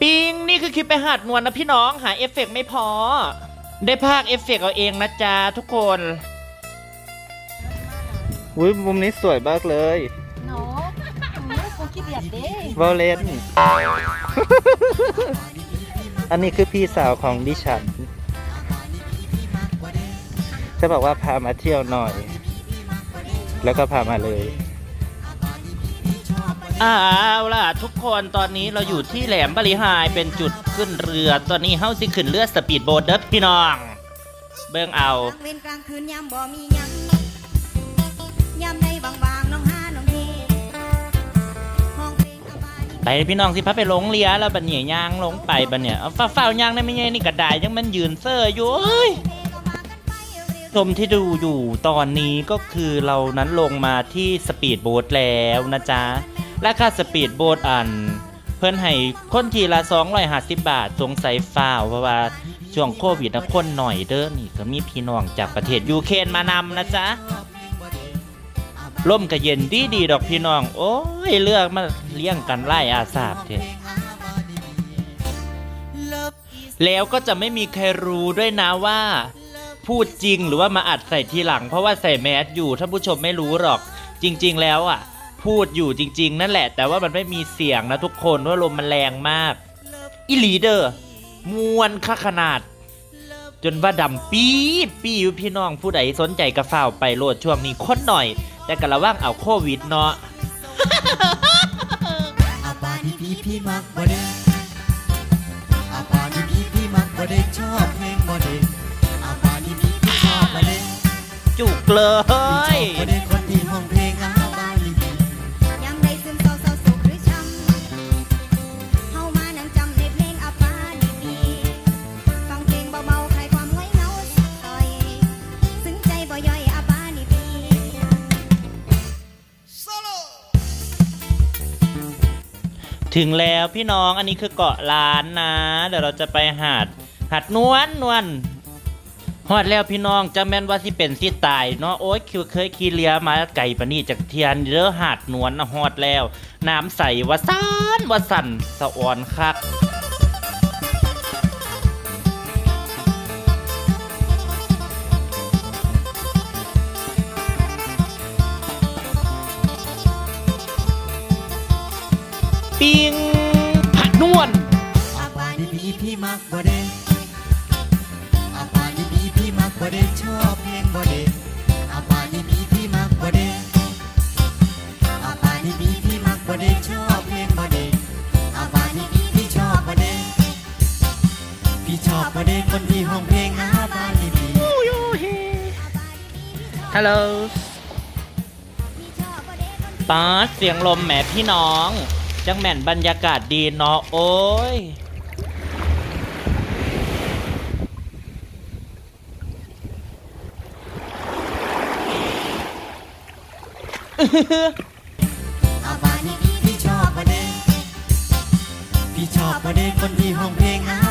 ปิงนี่คือคลิปไปหาดนวลนะพี่น้องหาเอฟเฟกต์ไม่พอ ได้ภาคเอฟเฟกต์เอาเองนะจ๊ะทุกคนอุ้ยมุมนี้สวยมากเลยหนูหนูกูขี้เดียดเด้วอลเลนอันนี้คือพี่สาวของดิฉัน จะบอกว่าพามาเที่ยวหน่อย แล้วก็พามาเลยเอาล่ะทุกคนตอนนี้เราอยู่ที่แหลมบริหายเป็นจุดขึ้นเรือ ตอนนี้เฮาสิขึ้นเรือสปีดโบ๊ทเด้อพี่น้อง เบิ่งเอา กลางเวรกลางคืนยามบ่มีหยังยามใดบางๆน้องหาน้องเฮห้องเพลงอบาย ไปพี่น้องสิพาไปลงเรือแล้วบัดเนี่ยย่างลงไปบัดเนี่ยเอาฟ้าวๆย่างได้ไม่ไงนี่กระดายยังมันยืนเซ่ออยู่เอ้ย ชมที่ดูอยู่ตอนนี้ก็คือเรานั้นลงมาที่สปีดโบ๊ทแล้วนะจ๊ะ ราคาสปีดโบ๊ทอัน เพิ่นให้คนทีละ250 บาท สงสัยฟ้าวเพราะว่าช่วงโควิดนะคนหน่อยเด้อนี่ก็มีพี่น้องจากประเทศยูเครนมานำนะจ๊ะร่มก็เย็นดีดีๆดอกพี่น้อง โอ้ย เลือกมาเลี้ยงกันไล่อาสาบเถอะแล้วก็จะไม่มีใครรู้ด้วยนะว่า พูดจริงหรือว่ามาอัดใส่ทีหลัง เพราะว่าใส่แมสอยู่ท่านผู้ชมไม่รู้หรอก จริง ๆ แล้วอะ พูดอยู่จริง ๆ นั่นแหละ แต่ว่ามันไม่มีเสียงนะทุกคนว่าลมมันแรงมากอีหลีเดอร์มวนค่าขนาด จนว่าดำปี๊บปีอยู่พี่น้องผู้ใดสนใจกระฝ้าวไปโหลดช่วงนี้คนหน่อย แต่กระว่างเอาโควิดเนาะอาปาดีพี่พี่มักบ่ได้อาปาดีพี่พี่มักบ่ได้ชอบเพลงบ่ได้อาปาดีพี่พี่ชอบบ่ได้จุกเลพี่ชอยบบ่ได้คนที่ห้องเพลงอา ถึงแล้วพี่น้องอันนี้คือเกาะล้านนะ เดี๋ยวเราจะไปหาดหาดนวลนวลฮอดแล้วพี่น้องจะแม่นว่าสิเป็นสิตายเนาะโอ้ยคือเคยขี่เรือมาไก่ปนี่จากเทียนเด้อหาดนวลนะฮอดแล้ว น้ำใสวะซันวะสันสะออนคัก ปิงหาดนวลอาปาดีพี่พี่มักบ่ได้อาปาดีพี่พี่มักบ่ได้ชอบเพลงบ่ได้อาปาดีพี่พี่มักบ่ได้อาปาดีพี่พี่มักบ่ได้ชอบเพลงบ่ได้อาปาดีพี่พี่ชอบบ่ได้พี่ชอบบ่ได้คนที่ห้องเพลงอาปาดีพี่ฮัลโหลๆพี่ชอบบ่ได้คนที่ป๊าดเสียงลมแหมพี่น้อง จังแม่นบรรยากาศดีเนาะโอ้ยอาบานี่พี่ชอบประเด็นพี่ชอบประเด็นคนที่ห้องเพลงอา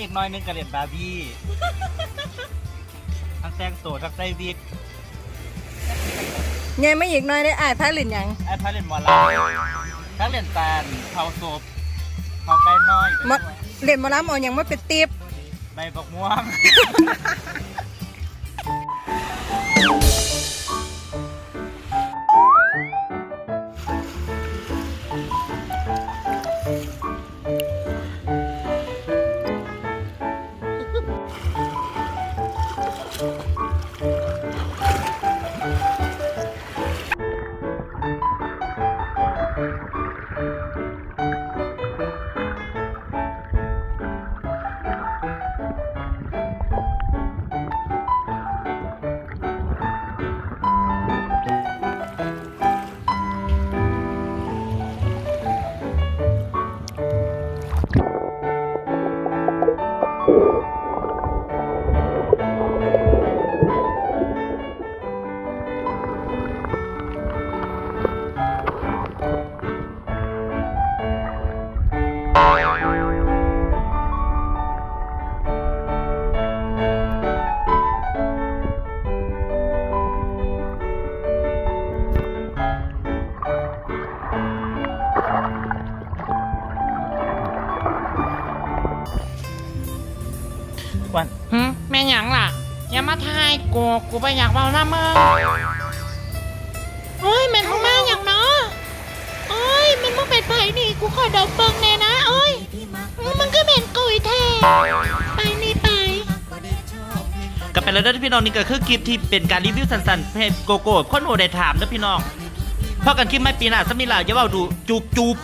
อีกหน้อยนึงกระเด็นบาร์บี้ทั้งแซงโตทั้งไส้วิกไงไม่อีกหน้อยได้อ่ายพายหลินหยังไอ้พาเล่นหมอลาทั้งเล่นแตนเผาศพเผาไก่น้อยมาเล่นหมาล้ำเอาหยังมาเป็นตีบใบบักม่วง Thank หืมแม่หยังล่ะ อย่ามาทายกูกูไปอยากเบาหน้ามึงโอ้ยแม่นมึงมาอย่างเนาะโอ้ยม่นมึงเป็นไผนี่กูขอดมเบิ่งแน่นะโอ้ยมึงก็เป็นกุยแท้ไปนี่ไปก็เป็นแล้วเด้พี่น้องนี่ก็คือคลิปที่เป็นการรีวิวสั้นๆเพจโกโก้คนโอได้ถามเด้อพี่น้องพอกันคลิปไม่ปีหน้าสมิลาอย่าเว้าดูจูบจูบ